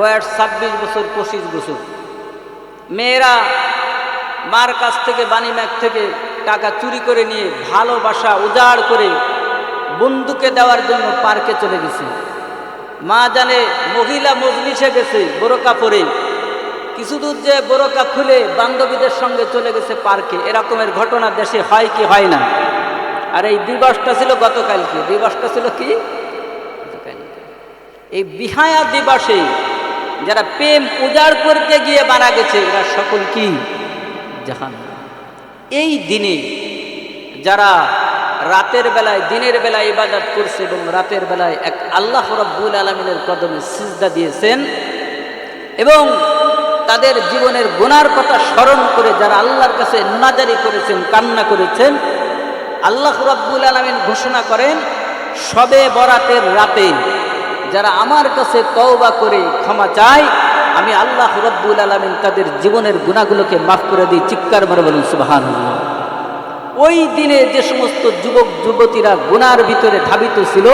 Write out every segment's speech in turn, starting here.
বয়স ছাব্বিশ বছর, পঁচিশ বছর। মেয়েরা মার কাছ থেকে, বাণী ম্যাগ থেকে টাকা চুরি করে নিয়ে ভালোবাসা উজাড় করে বন্ধুকে দেওয়ার জন্য পার্কে চলে গেছে। মা জানে মহিলা মজলিসে গেছে বোরকা পরে। কিছু দূর যে বোরকা খুলে বান্ধবীদের সঙ্গে চলে গেছে পার্কে। এরকমের ঘটনা দেশে হয় কি হয় না? আর এই দিবসটা ছিল গতকালকে। দিবসটা ছিল কি? এই বিহায়া দিবসে যারা প্রেম উজাড় করতে গিয়ে মারা গেছে, এরা সকল কি? জাহান এই দিনে যারা রাতের বেলায়, দিনের বেলায় ইবাদত করছে এবং রাতের বেলায় এক আল্লাহ রব্বুল আলমিনের কদমে সিজদা দিয়েছেন এবং তাদের জীবনের গুনার কথা স্মরণ করে যারা আল্লাহর কাছে নাজারি করেছেন, কান্না করেছেন, আল্লাহ রব্বুল আলমিন ঘোষণা করেন, সবে বরাতের রাতে যারা আমার কাছে তওবা করে ক্ষমা চায়, আমি আল্লাহ রব্বুল আলমিন তাদের জীবনের গুণাগুলোকে মাফ করে দিই, চিৎকার মারে বলুন সুবাহান ওই দিনে যে সমস্ত যুবক, যুবতীরা গুনার ভিতরে ধাবিত ছিল,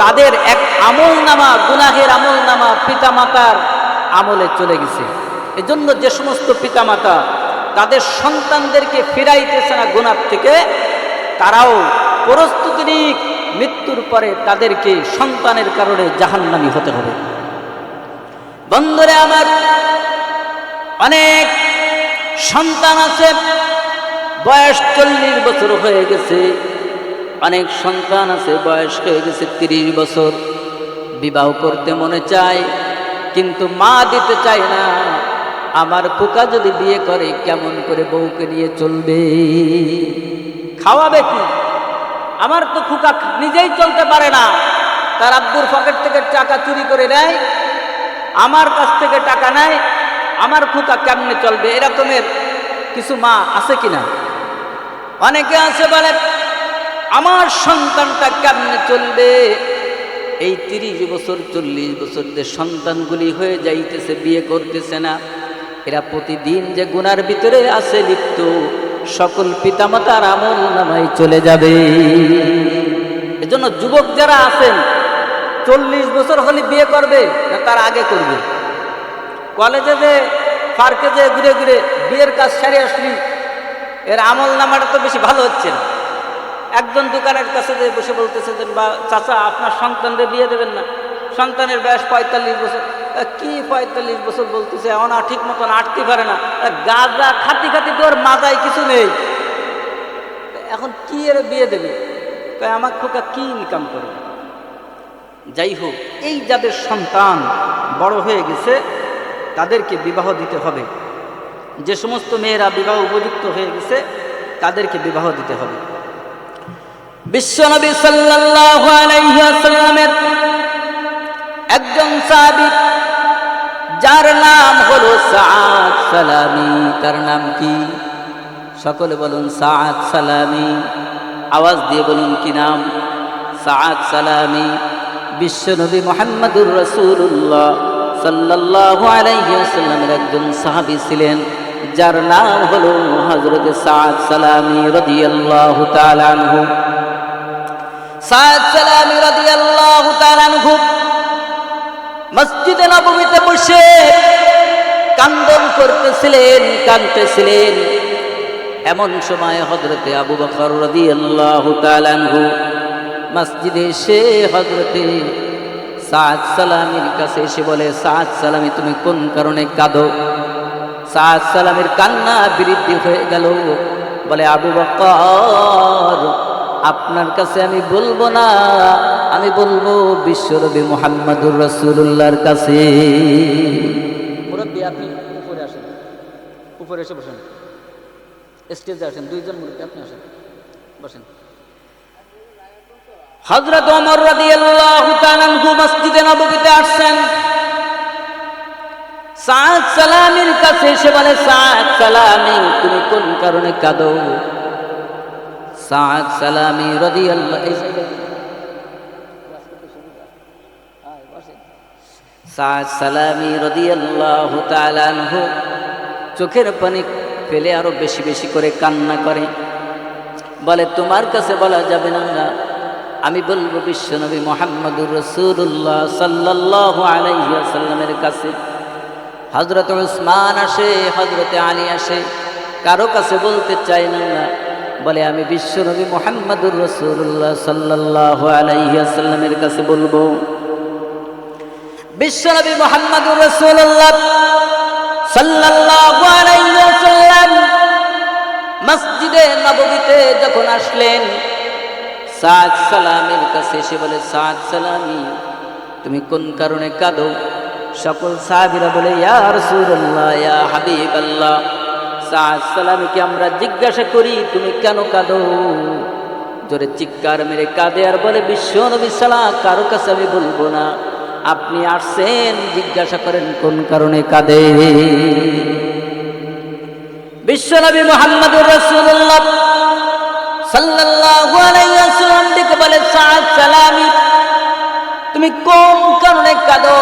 তাদের এক আমল নামা, গুনাহের আমল নামা পিতামাতার আমলে চলে গেছে। এজন্য যে সমস্ত পিতামাতা তাদের সন্তানদেরকে ফিরাইতেছে না গুনার থেকে, তারাও প্রস্তুতি নিক মৃত্যুর পরে তাদেরকে সন্তানের কারণে জাহান্নামি হতে হবে। বন্ধুরে আমার, অনেক সন্তান আছে, বয়স চল্লিশ বছর হয়ে গেছে। অনেক সন্তান আছে, বয়স হয়ে গেছে তিরিশ বছর। বিবাহ করতে মনে চায়, কিন্তু মা দিতে চায় না। আমার পোকা যদি বিয়ে করে, কেমন করে বউকে নিয়ে চলবে? খাওয়াবে কি? আমার তো খুকা নিজেই চলতে পারে না। তার আব্বুর পকেট থেকে টাকা চুরি করে নেয়, আমার কাছ থেকে টাকা নেয়, আমার খুকা কেমনে চলবে এরকমের কিছু মা আছে কিনা? অনেকে আছে বলে, আমার সন্তানটা কেমনে চলবে? এই তিরিশ বছর, চল্লিশ বছর যে সন্তানগুলি হয়ে যাইতেছে, বিয়ে করতেছে না, এরা প্রতিদিন যে গুনার ভিতরে আছে লিপ্ত। সকল পিতামাতার আমল নামাই চলে যাবে। এজন্য যুবক যারা আছেন, চল্লিশ বছর হলে বিয়ে করবে না তার আগে করবে? কলেজে যে, পার্কে যে ঘুরে ঘুরে বিয়ের কাজ সারে আসলি, এর আমল নামাটা তো বেশি ভালো হচ্ছে না। একজন দোকানের কাছে যে বসে বলতেছে বা চাচা, আপনার সন্তানদের বিয়ে দেবেন না। সন্তানের বয়স পঁয়তাল্লিশ বছর। কি পঁয়তাল্লিশ বছর বলতেছে? আর ঠিক মতন আটতে পারে না। গাজা খাতি খাতি তোর মাথায় কিছু নেই। এখন কি এর বিয়ে দেবে? তাই আমার খোকা কি ইনকাম করে যাই হোক, এই যাদের সন্তান বড় হয়ে গেছে, তাদেরকে বিবাহ দিতে হবে। যে সমস্ত মেয়েরা বিবাহ উপযুক্ত হয়ে গেছে, তাদেরকে বিবাহ দিতে হবে। বিশ্বনবী সাল্লাল্লাহু আলাইহি ওয়াসাল্লামের একজন সাহাবী যার নাম হলো সাদ সালামি। তার নাম কি? সকলে বলুন সাদ সালামি। আওয়াজ দিয়ে বলুন কি নাম? সাদ সালামি। বিশ্বনবী মোহাম্মদুর রসুল্লাহ সাল্লাল্লাহু আলাইহি ওয়াসাল্লামের একজন সাহাবী ছিলেন, যার নাম হলো হযরত সাদ সালামি তাআলা আনহু। সাদ সালামি তাআলা আনহু মসজিদে নবমীতে বসে কান্দন করতেছিলেন, কাঁদতেছিলেন। এমন সময় হজরতে আবু বকর রাদিয়াল্লাহু তাআলা আনহু মসজিদে এসে হজরতে সাদ সালামের কাছে এসে বলে, সাদ সালামি, তুমি কোন কারণে কাঁদো? সাদ সালামের কান্না বৃদ্ধি হয়ে গেল। বলে, আবু বকর আপনার কাছে আমি বলব না আমি বলব বিশ্বরবি মোহাম্মদুর রসুল্লাহর কাছে। মুরব্বী আপনি উপরে আসেন। উপরে এসে বসেন। স্টেজে আসেন দুইজন মুরব্বী আপনি আসেন। বসেন। হজরত ওমর রাদিয়াল্লাহু তাআলা আনহু মসজিদে নববীতে আসছেন। সাদ সালামের কাছে এসে বলে সাদ সালামি তুমি কোন কারণে কাঁদো? সাদ সালামি এই জায়গায় সাদ সালামি রাদিয়াল্লাহু তাআলা আনহু চোখের পানি ফেলে আরও বেশি বেশি করে কান্না করে। বলে, তোমার কাছে বলা যাবে না আমি বলব বিশ্বনবী মোহাম্মদুর রসুল্লাহ সাল্লাহ আলাইসাল্লামের কাছে। হজরত উসমান আসে হজরতে আলী আসে। কারও কাছে বলতে চাই না। বলে, আমি বিশ্বনবী মোহাম্মদুর রসুল্লাহ সাল্লাহ আলাইসাল্লামের কাছে বলব বিশ্বনবী মোহাম্মদুর রসুল্লাহ সাল্লাল্লাহু আলাইহি ওয়াসাল্লাম মসজিদে নববীতে যখন আসলেন, সাদ সালামের কাছে এসে বলে, সাদ সালামি, তুমি কোন কারণে কাঁদো? সকল সাহাবীরা বলে, ইয়া রাসূলুল্লাহ, ইয়া হাবিবাল্লাহ। সাদ সালামিকে আমরা জিজ্ঞাসা করি, তুমি কেন কাঁদো? জোরে চিৎকার মেরে কাঁদে আর বলে, বিশ্ব নবী সালা কারও কাছে আমি বলব না। আপনি আসছেন জিজ্ঞাসা করেন, কোন কারণে কাঁদে? বিশ্বনবী মোহাম্মদুর রাসূলুল্লাহ সাল্লাল্লাহু আলাইহি ওয়াসাল্লাম বলে, সাদ তুমি কোন কারণে কাঁদো?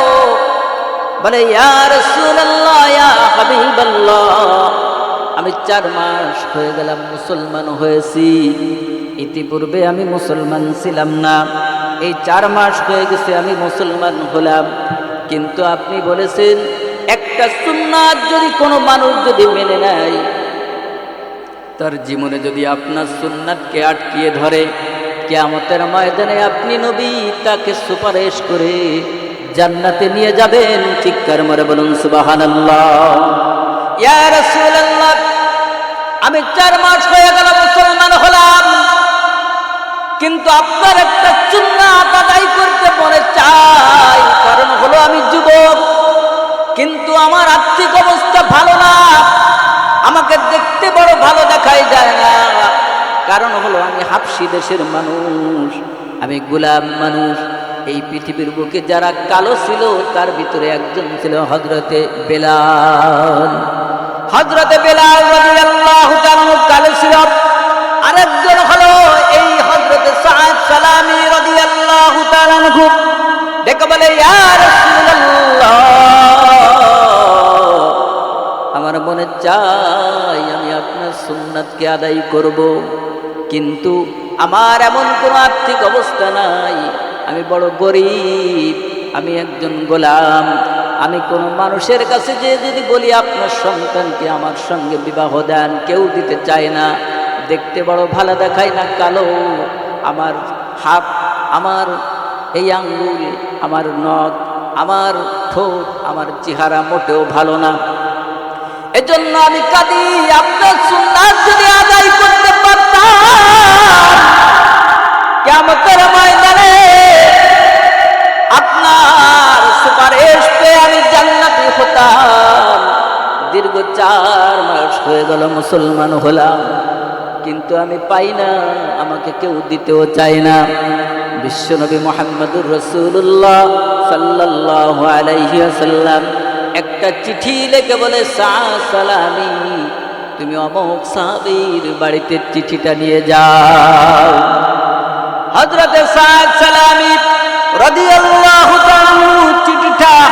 বলে, ইয়া রাসূলুল্লাহ, ইয়া হাবিবাল্লাহ। আমি চার মাস হয়ে গেলাম মুসলমান হয়েছি। ইতিপূর্বে আমি মুসলমান ছিলাম না। এই চার মাস হয়ে গেছে আমি মুসলমান হলাম। কিন্তু আপনি বলেছেন, একটা সুন্নাত যদি কোনো মানুষ যদি মেনে নেয়, তার জীবনে যদি আপনার সুন্নাতকে আটকিয়ে ধরে, কেয়ামতের ময়দানে আপনি নবী তাকে সুপারিশ করে জান্নাতে নিয়ে যাবেন। চিৎকার মরে বলুন সুবহানাল্লাহ। ইয়া রাসূলুল্লাহ আমি চার মাস হয়ে গেল মুসলমান হলাম। কিন্তু আপনার একটা সুন্নাত আদায় করতে মনে চাই, কারণ হলো আমি যুবক। কিন্তু আমার আর্থিক অবস্থা ভালো না, আমাকে দেখতে বড় ভালো দেখাই যায় না। কারণ হলো আমি হাফসি দেশের মানুষ, আমি গোলাম মানুষ। এই পৃথিবীর বুকে যারা কালো ছিল, তার ভিতরে একজন ছিল হজরতে বেলাল। হজরতে বেলাল ছিল আরেকজন হলো এই দেখে বলে আমার মনে চাই আমি আপনার সুন্নাতকে আদায় করব। কিন্তু আমার এমন কোনো আর্থিক অবস্থা নাই। আমি বড় গরিব, আমি একজন গোলাম। আমি কোনো মানুষের কাছে যে যদি বলি, আপনার সন্তানকে আমার সঙ্গে বিবাহ দেন, কেউ দিতে চায় না। দেখতে বড় ভালো দেখায় না, কালো। আমার হাত, আমার এই আঙ্গুল, আমার নখ, আমার ঠোঁট, আমার চেহারা মোটেও ভালো না। এজন্য আমি কাঁদি, আপনার সুন্নাত যদি আদায় করতে পারতাম ময়দানে আপনার দীর্ঘ চার মাস হয়ে গেল মুসলমান হলাম। কিন্তু আমি পাই না, আমাকে কেউ দিতেও চায় না। বিশ্বনবী মোহাম্মদুর রসুল্লাহ সাল্লাহ আলাইহি আসাল্লাম একটা চিঠি লেখে বলে সালামি, তুমি অমক সাহাবীর বাড়িতে চিঠিটা নিয়ে যাও। হজরতে সালামি রাদিয়াল্লাহু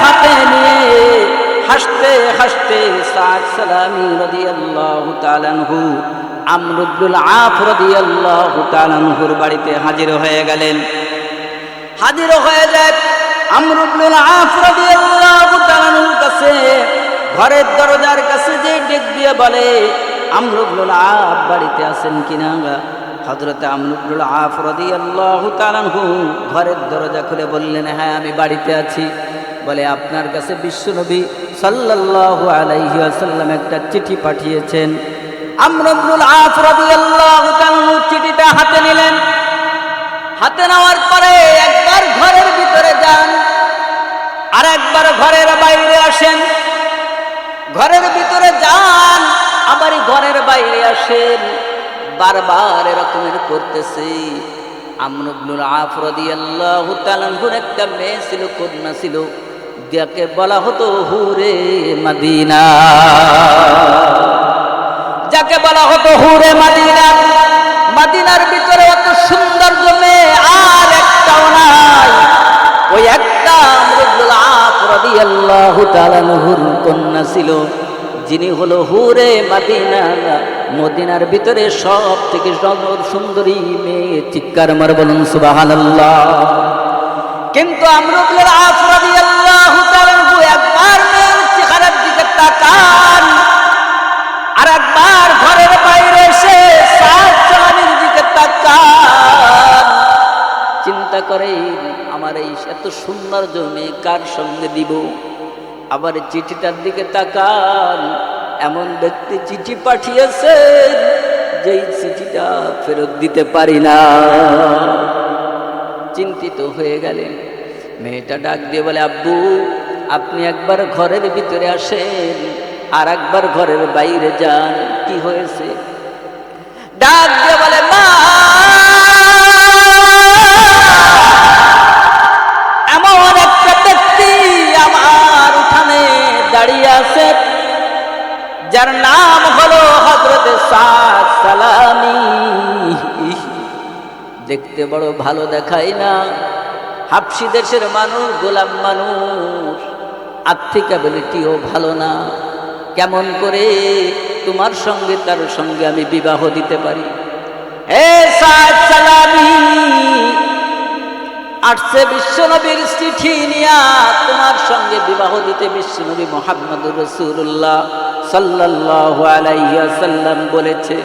হাতে নিয়ে হাসতে হাসতে সাদ সালামি রাদিয়াল্লাহু তাআলা আনহু, আমর ইবনুল আফ রাদিয়াল্লাহু তাআলা আনহুর বাড়িতে হাজির হয়ে গেলেন। হাজির হয়ে যায় আমর ইবনুল আফ রাদিয়াল্লাহু তাআলা আনহুর কাছে। ঘরের দরজার কাছে যে ডেক দিয়ে বলে, আমর আফ বাড়িতে আছেন কিনা হজরতে আমরুল আফ রাদিয়াল্লাহু তাআলা আনহু ঘরের দরজা খুলে বললেন হ্যাঁ আমি বাড়িতে আছি। বলে, আপনার কাছে বিশ্বনবী সাল্লাল্লাহু আলাইহি ওয়াসাল্লাম একটা চিঠি পাঠিয়েছেন। আমরুল আফ রাদিয়াল্লাহু তাআলা আনহু চিঠিটা হাতে নিলেন। হাতে নেওয়ার পরে একবার ঘরের ভিতরে যান আর একবার ঘরের বাইরে আসেন। ঘরের ভিতরে যান, আবার ঘরের বাইরে আসেন। বারবার এরকমের করতেছে। আমরুল আফরদি আল্লাহ একটা মেয়ে ছিল, কন্যা ছিল। যাকে বলা হতো, হুরে মাদিনা। যাকে বলা হতো, হুরে মাদিনা। মাদিনার ভিতরে এত সৌন্দর্য মেয়ে আর একটাও নাই। ওই একটা আমরুল কন্যা ছিল, যিনি হলো হুরে মাদিনা। মদিনার ভিতরে সব থেকে সুন্দরী মেয়ে চিৎকার মার বলুন সুবাহান কিন্তু আমরুবুল আস তাকান আর একবার ঘরের বাইরে এসে সাত দিকে তাকান। চিন্তা করে আমার এই এত সুন্দর জমি কার সঙ্গে দিব? আবার চিঠিটার দিকে তাকান। এমন ব্যক্তি চিঠি পাঠিয়েছে যেই চিঠিটা ফেরত দিতে পারি না। চিন্তিত হয়ে গেলেন। মেয়েটা ডাক দিয়ে বলে, আব্বু আপনি একবার ঘরের ভিতরে আসেন আর একবার ঘরের বাইরে যান, কি হয়েছে? ডাক দিয়ে বলে, মা! এমন একটা ব্যক্তি আমার উঠানে দাঁড়িয়ে আছে, যার নাম হলো হজরত সালামি। দেখতে বড় ভালো দেখায় না। হাফসি দেশের মানুষ, গোলাম মানুষ। আর্থিক অ্যাবিলিটিও ভালো না। কেমন করে তোমার সঙ্গে তার সঙ্গে আমি বিবাহ দিতে পারি? আসছে বিশ্বনবীর চিঠি নিয়া তোমার সঙ্গে বিবাহ দিতে বিশ্বনবী মোহাম্মদুর রসুল্লাহ সাল্লাহ আলাইসাল্লাম বলেছে,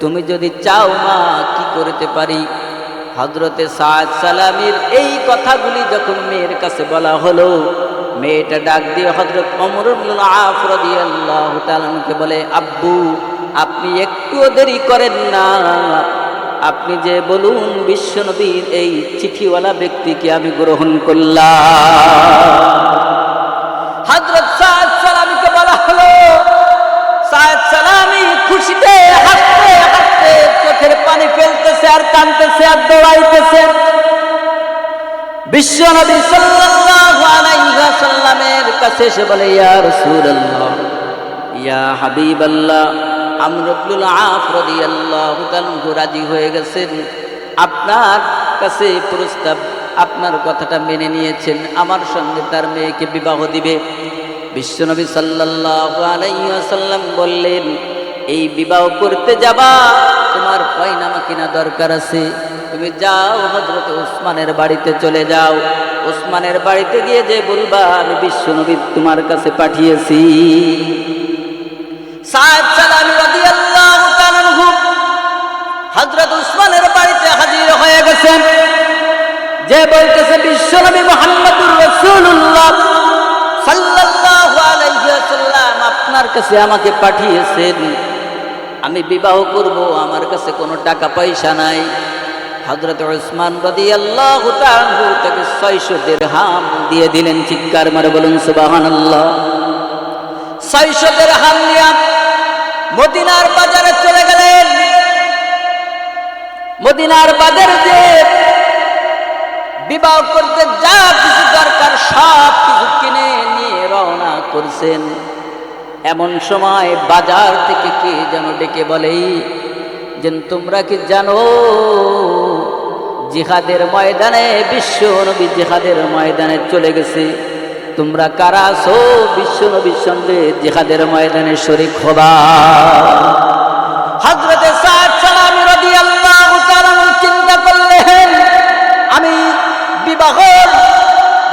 তুমি যদি চাও মা, কি করতে পারি? হজরতে সাদ সালামির এই কথাগুলি যখন মেয়ের কাছে বলা হলো মেয়েটা ডাক দিয়ে হজরত আফরদিয়াল্লাহকে বলে, আব্বু, আপনি একটুও দেরি করেন না। আপনি যে বলুন বিশ্বনবীর এই চিঠিওয়ালা ব্যক্তিকে আমি গ্রহণ করলাম। হজরত বলা পানি ফেলতেছে আর কানতেছে আর দৌড়াইতেছে। বিশ্বনবী সাল্লাল্লাহু আলাইহি ওয়াসাল্লামের কাছে এসে বলে, ইয়া রাসূলুল্লাহ, ইয়া হাবিবাল্লাহ আমরুবুল আফ রাদিয়াল্লাহু তাআলা রাজি হয়ে গেছেন। আপনার কাছে প্রস্তাব, আপনার কথাটা মেনে নিয়েছেন। আমার সঙ্গে তার মেয়েকে বিবাহ দিবে। বিশ্বনবী সাল্লাল্লাহু আলাইহি ওয়াসাল্লাম বললেন এই বিবাহ করতে যাবা, তোমার পয়নামা কিনা দরকার আছে। তুমি যাও হজরত ওসমানের বাড়িতে চলে যাও। ওসমানের বাড়িতে গিয়ে যে বলবা, আমি বিশ্বনবী তোমার কাছে পাঠিয়েছি। আনহু উসমানের বাড়িতে হাজির হয়ে গেছেন। যে বলতেছে বিশ্বনবী মুহাম্মদুর ওয়াসাল্লাম, আপনার কাছে আমাকে পাঠিয়েছেন। আমি বিবাহ করব, আমার কাছে কোনো টাকা পয়সা নাই। হজরত রাদিয়াল্লাহু তাআলা আনহু তাকে 600 দিরহাম দিয়ে দিলেন, চিৎকার মারে বলুন, সুবহানাল্লাহ। 600 দিরহাম নিয়ে মদিনার বাজারে চলে গেলেন। মদিনার বাজারে যে বিবাহ করতে যা কিছু দরকার, সব কিছু কিনে নিয়ে রওনা করছেন। এমন সময় বাজার থেকে কে যেন ডেকে বলে যে তোমরা কি জানো, জিহাদের ময়দানে বিশ্ব নবী জিহাদের ময়দানে চলে গেছে। তোমরা কারা আছো? বিশ্ব নবীর সঙ্গে জিহাদের ময়দানে শরিক হবা। হজরতে চিন্তা করলেন, আমি বিবাহ,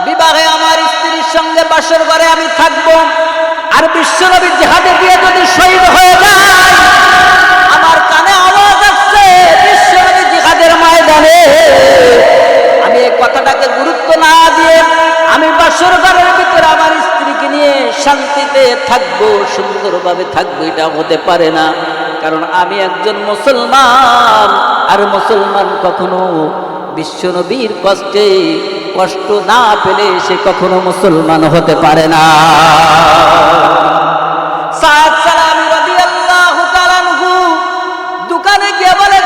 বিবাহে আমার স্ত্রীর সঙ্গে বাসর ঘরে আমি থাকব। আর বিশ্বনবী জিহাদে গিয়ে যদি শহীদ হয়ে যায়, আমার কানে আওয়াজ আসছে, বিশ্বনবী জিহাদের ময়দানে। আমি এই কথাটাকে গুরুত্ব না দিয়ে আমি বাসর ঘরের ভিতরে আমার স্ত্রীকে নিয়ে শান্তিতে থাকব, সুন্দরভাবে থাকব, এটা হতে পারে না। কারণ আমি একজন মুসলমান, আর মুসলমান কখনো বিশ্বনবীর কষ্টে কষ্ট না পেলে সে কখনো মুসলমান হতে পারে না। দোকানে বলে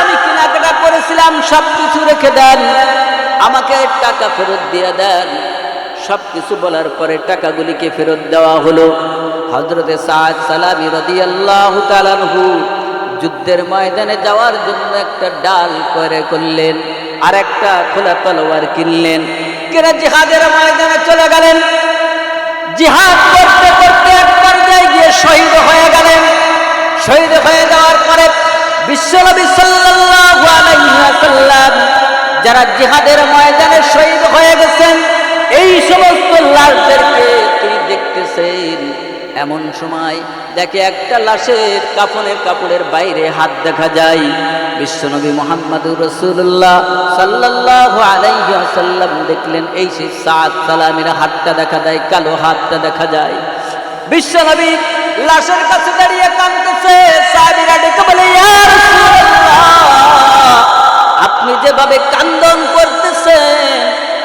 আমি কেনাকাটা করেছিলাম, সব কিছু রেখে আমাকে টাকা ফেরত দিয়ে দেন। সব কিছু বলার পরে টাকাগুলিকে ফেরত দেওয়া হলো। হজরতে সাদ যুদ্ধের ময়দানে যাওয়ার জন্য একটা ডাল করে করলেন। আর একটা খোলা তলোয়ার কিনলেন। কিনা জিহাদের ময়দানে চলে গেলেন? জিহাদ করতে করতে এক পর্যায়ে গিয়ে শহীদ হয়ে গেলেন। শহীদ হয়ে যাওয়ার পরে বিশ্বনবী ওয়াসাল্লাম যারা জিহাদের ময়দানে শহীদ হয়ে গেছেন, এই সমস্ত লাশদেরকে তিনি দেখতেছেন। এমন সময় দেখে একটা লাশের কাফনের কাপড়ের বাইরে হাত দেখা যায়। বিশ্বনবী মোহাম্মদুর রসুল্লাহ সাল্লাল্লাহু আলাইহি ওয়াসাল্লাম দেখলেন, এই সেই সাত সালামের হাতটা দেখা দেয় কালো হাতটা দেখা যায়। বিশ্বনবী লাশের কাছে দাঁড়িয়ে কাঁদতেছে, সাহাবীরা ডেকে বলে আপনি যেভাবে কান্দন করতেছেন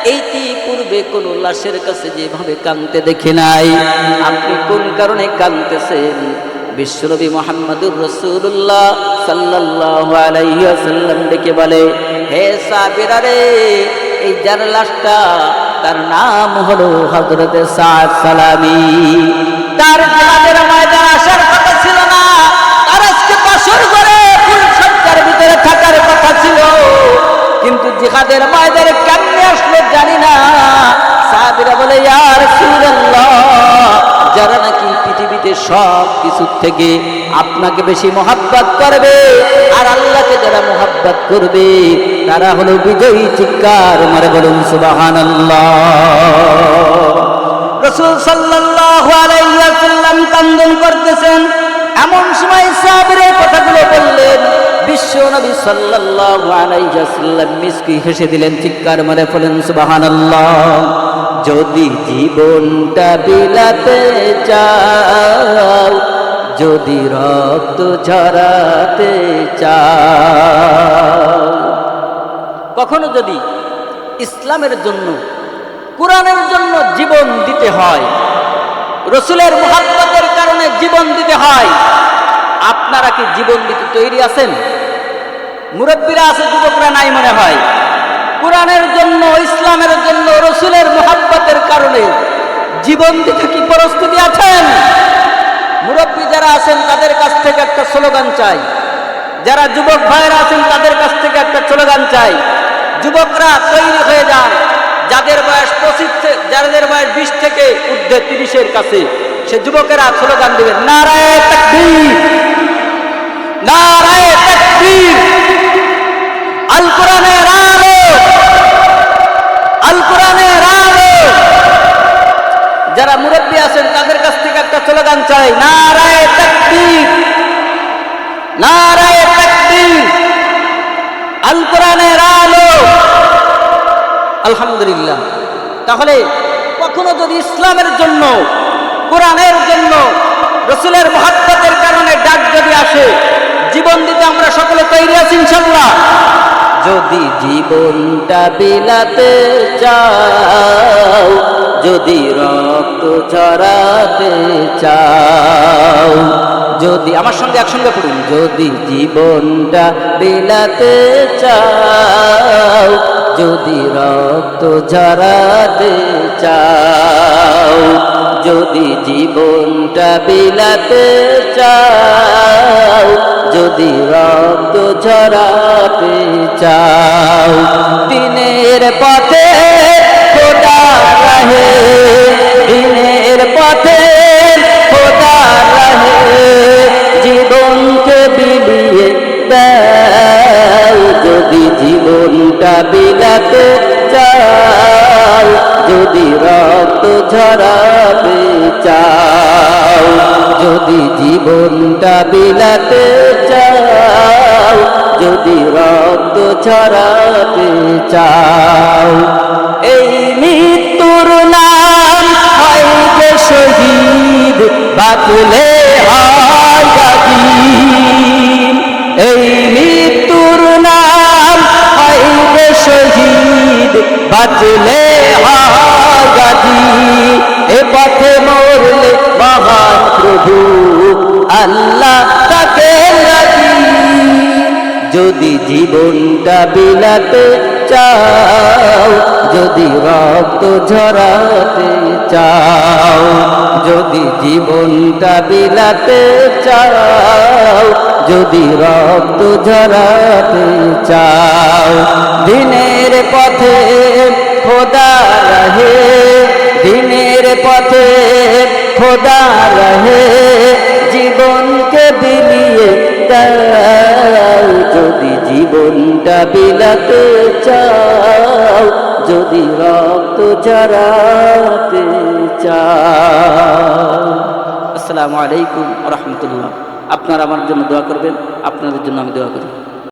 এইটি পূর্বে কোন লাশের কাছে যেভাবে কানতে দেখে নাই, আপনি কোন কারণে কানতেছেন? বিশ্বনবী মোহাম্মদুর রসুল্লাহ সাল্লাল্লাহু আলাইহি ওয়াসাল্লাম ডেকে বলে, হে সাবিরা রে, এই যার লাশটা, তার নাম হলো হযরত সাদ সালামি। তার জিহাদের ময়দান আসার কথা ছিল না তার আজকে বাসর করে ফুল সজ্জার ভিতরে থাকার কথা ছিল। কিন্তু জিহাদের ময়দানে আসলো জানি না। সাহাবীরা বলে ইয়ার যারা নাকি পৃথিবীতে সব কিছু থেকে আপনাকে বেশি মোহাব্বত করবে, আর আল্লাহকে যারা মোহাব্বত করবে, তারা হলো বিজয়ী চিৎকার মারে বলুন, সুবহানাল্লাহ। রসুল আলাইহি কান্দন করতেছেন। এমন সময় সাহাবীরা কথাগুলো বিশ্ব নবী সাল্লাল্লাহু আলাইহি ওয়াসাল্লাম মিসকি হেসে দিলেন, চিৎকার মারে বলেন, সুবহানাল্লাহ, যদি জীবনটা বিলাতে চাও, যদি রক্ত ঝরাতে চাও। কখনো যদি ইসলামের জন্য, কোরআনের জন্য জীবন দিতে হয়, রসুলের মহাত্মাদের কারণে জীবন দিতে হয়, আপনারা কি জীবন দিতে তৈরি আছেন? মুরব্বীরা আছে, যুবকরা নাই মনে হয়। কোরআনের জন্য, ইসলামের জন্য, রসুলের মহাব্বতের কারণে জীবন দিতে কি প্রস্তুতি আছেন? মুরব্বী যারা আছেন, তাদের কাছ থেকে একটা স্লোগান চাই। যারা যুবক ভাইয়েরা আছেন, তাদের কাছ থেকে একটা স্লোগান চাই। যুবকরা তৈরি হয়ে যান। যাদের বয়স পঁচিশ যাদের বয়স বিশ থেকে ঊর্ধ্বে তিরিশের কাছে, সে যুবকেরা স্লোগান দেবেন, নারায় তাকবীর! নারায় যারা মুরব্বী আছেন, তাদের কাছ থেকে একটা স্লোগান চাই আলহামদুলিল্লাহ। তাহলে কখনো যদি ইসলামের জন্য, কোরআনের জন্য, রসুলের মহাত্মাদের কারণে ডাক যদি আসে, জীবন দিতে আমরা সকলে তৈরি আছি ইনশাল্লাহ যদি জীবনটা বিলাতে চাও, যদি রক্ত ঝরাতে চাও, যদি আমার সঙ্গে একসঙ্গে পড়ুন। যদি জীবনটা বিলাতে চাও, যদি রক্ত ঝরাতে চাও যদি জীবনটা বিলাতে চাও, যদি রক্ত ঝরাতে চাও, দিনের পথে খোদা রাহে, দিনের পথে খোদা রাহে, জীবনকে বিলিয়ে যদি জীবনটা বিলাতে চাও যদি রক্ত ঝরাতে চাও, যদি জীবনটা বিলাতে চাও, যদি রক্ত ঝরাতে চাও, এই মৃত্যুর নাম হয় শহীদ বাতলে এই মৃত্যুর নাম হয় শহীদ বাঁচলে হয় গাজী এ পথে মরলে মহান প্রভু আল্লাহ তাকে রাজি। যদি জীবনটা বিলাতে চাও, যদি রক্ত ঝরাতে চাও, যদি জীবনটা বিলাতে চাও যদি রক্ত ঝরাতে চাও, দিনের পথে খোদা রহে, দিনের পথে খোদা রহে, জীবনকে বিলিয়ে দাও, যদি জীবনটা বিলাতে চাও, যদি রক্ত জড়াতে চাও। আসসালামু আলাইকুম রহমতুল্লাহ। আপনারা আমার জন্য দোয়া করবেন আপনাদের জন্য আমি দোয়া করি।